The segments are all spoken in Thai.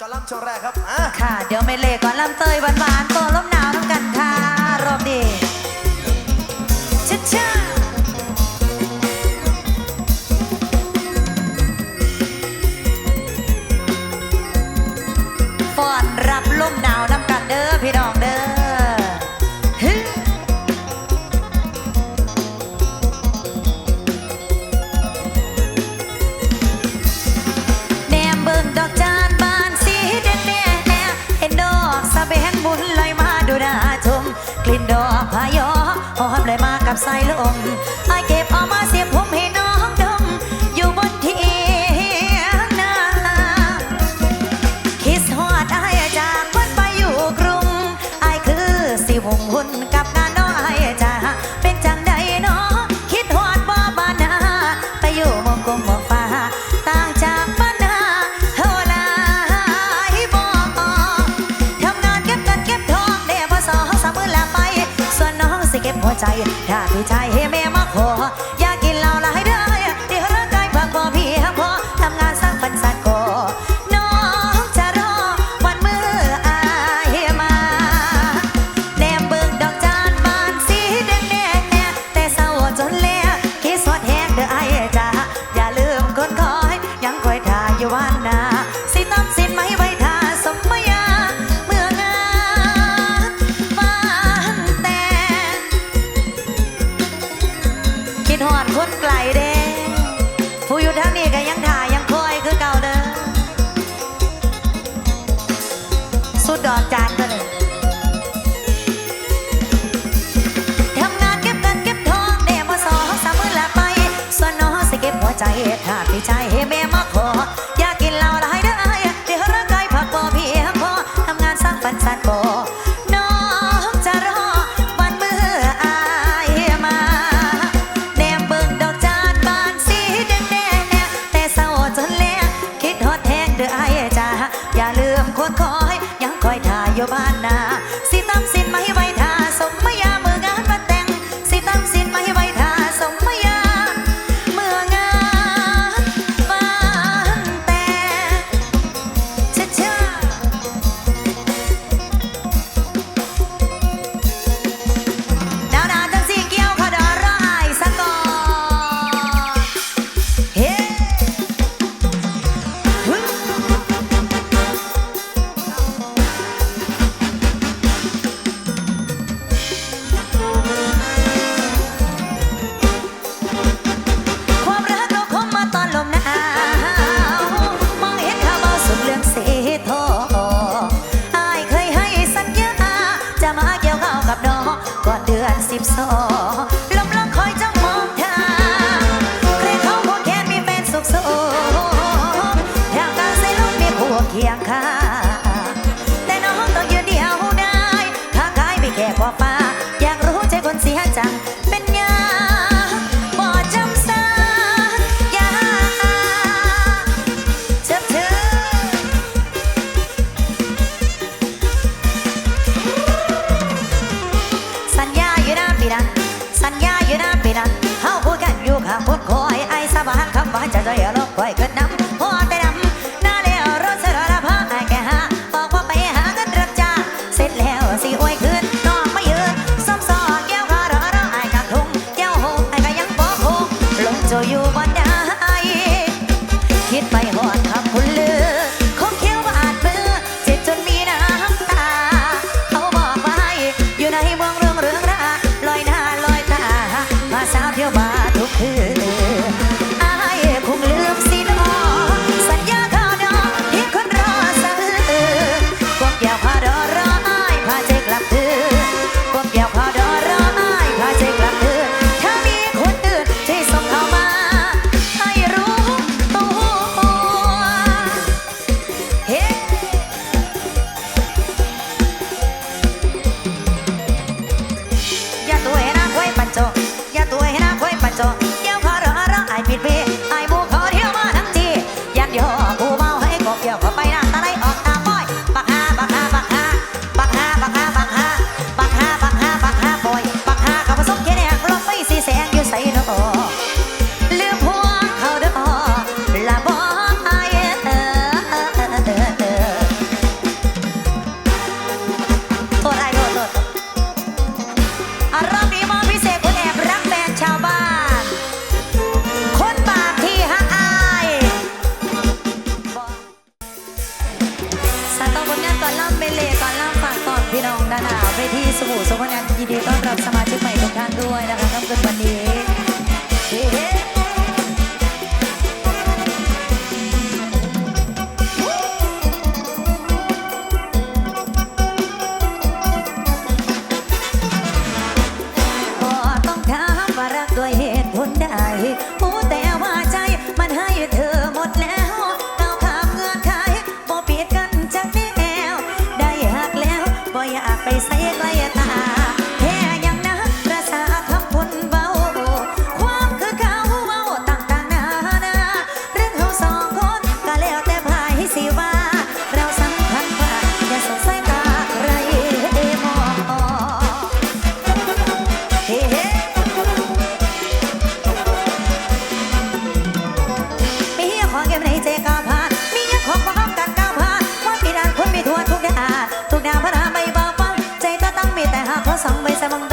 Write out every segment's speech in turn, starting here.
กอล่ำโชว์แรกครับอะ ค่ะ เดี๋ยวไม่เล่ก่อนลำเตยหวานๆตัวลมหนาว กับสายลมไอเก ใจถ้าพี่ชายให้แม่มาขอ ทอดคนไกลเด้ผู้อยู่ทางนี้ก็ยังถ่ายยังคอยคือเก่าเด้อสุดดอกจานก็เลยทำงานเก็บเงินเก็บทองเด้มาสองสามมือละไป ส่วนน้องสิเก็บหัวใจถ้าพี่ชายเฮแม่มัก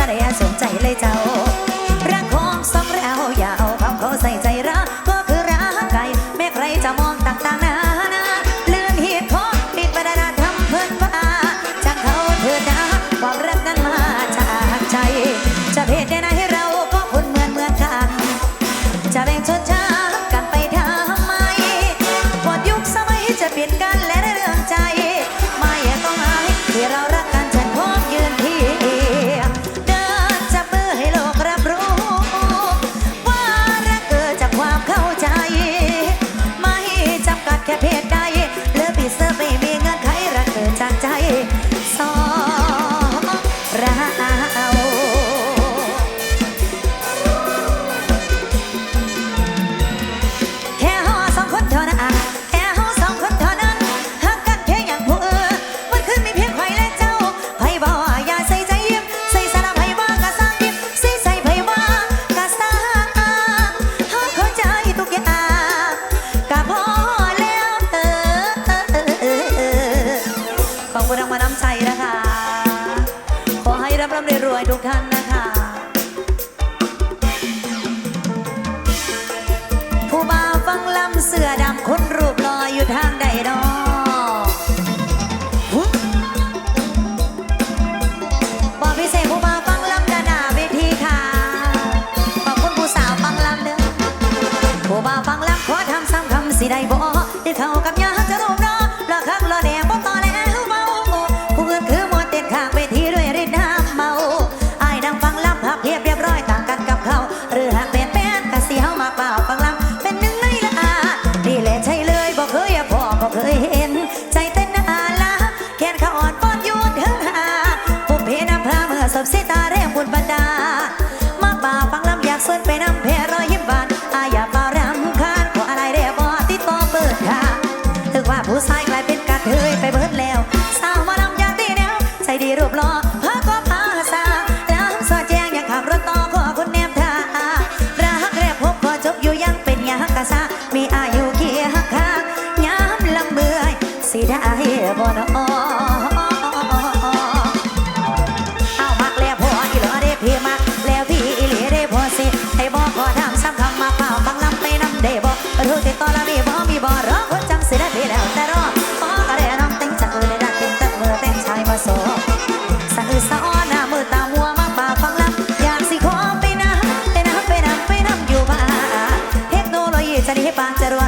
你น总在เ走 เอามักแล้วพออีหลอได้พี่มักแล้วพี่อีหลีได้พอสิให้บ่ขอทำซ้ำคำมาเปล่าบังลำไปน้ำได้บ่รู้ติดต่อแล้วมีบ่มีบ่รอคนจังสิได้พี่แล้วแต่รอขอกระเดน้องเต็งจังเออได้ดักเต็งตั้งมือเต็งชายมาโซสั่งสะอ้อนหน้ามือตามัวมาป่าฟังลำอยากสิขอไปน้ำไปน้ำไปน้ำไปน้ำอยู่บ้านเทคโนโลยีจะดีให้ปานจะรว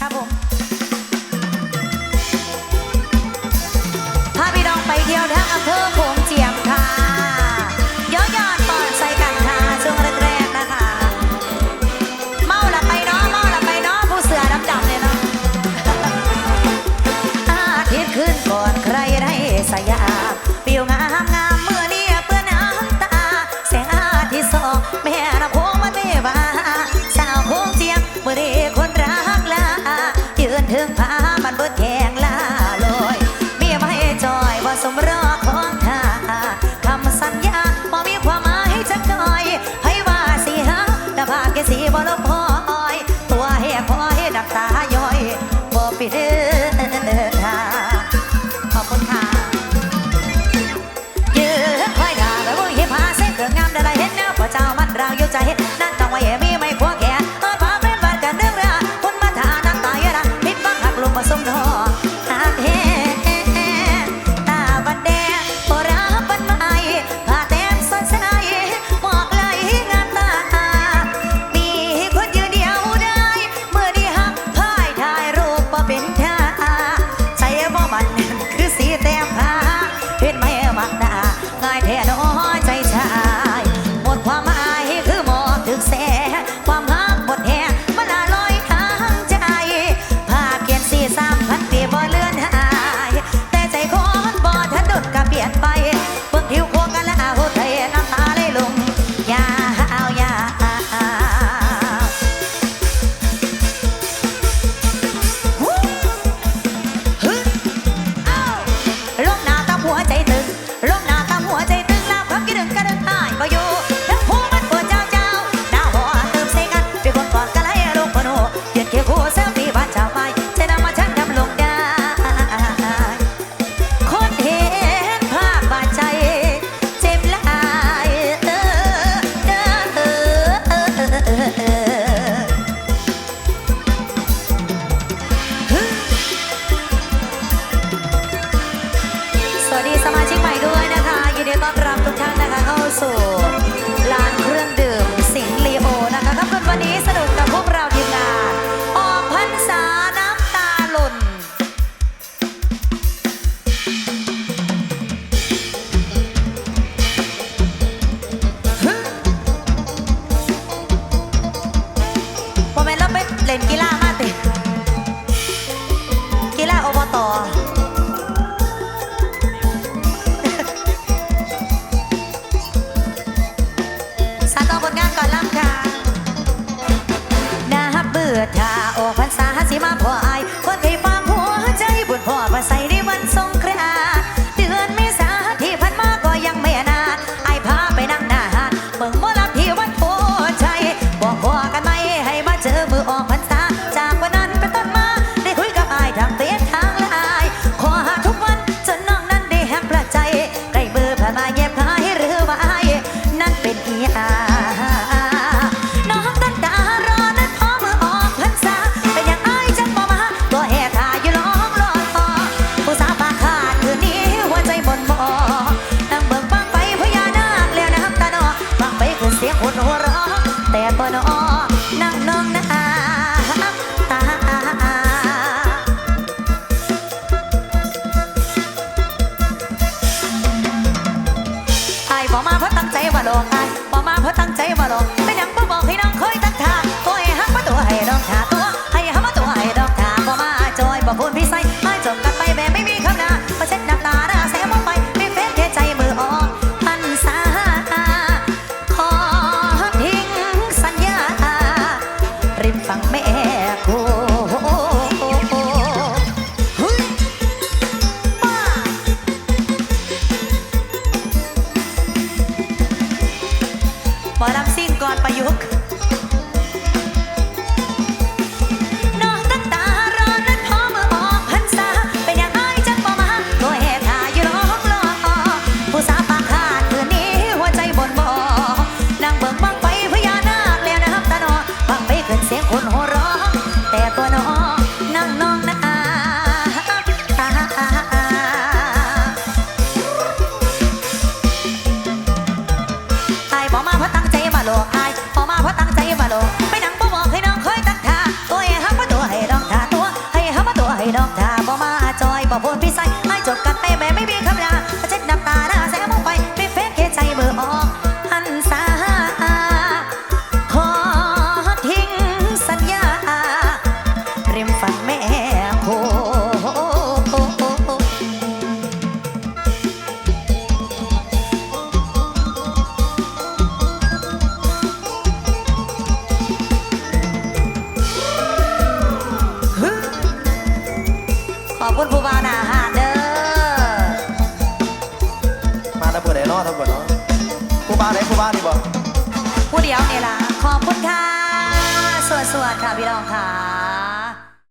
Acabou. น รษา พูดพี่ใส่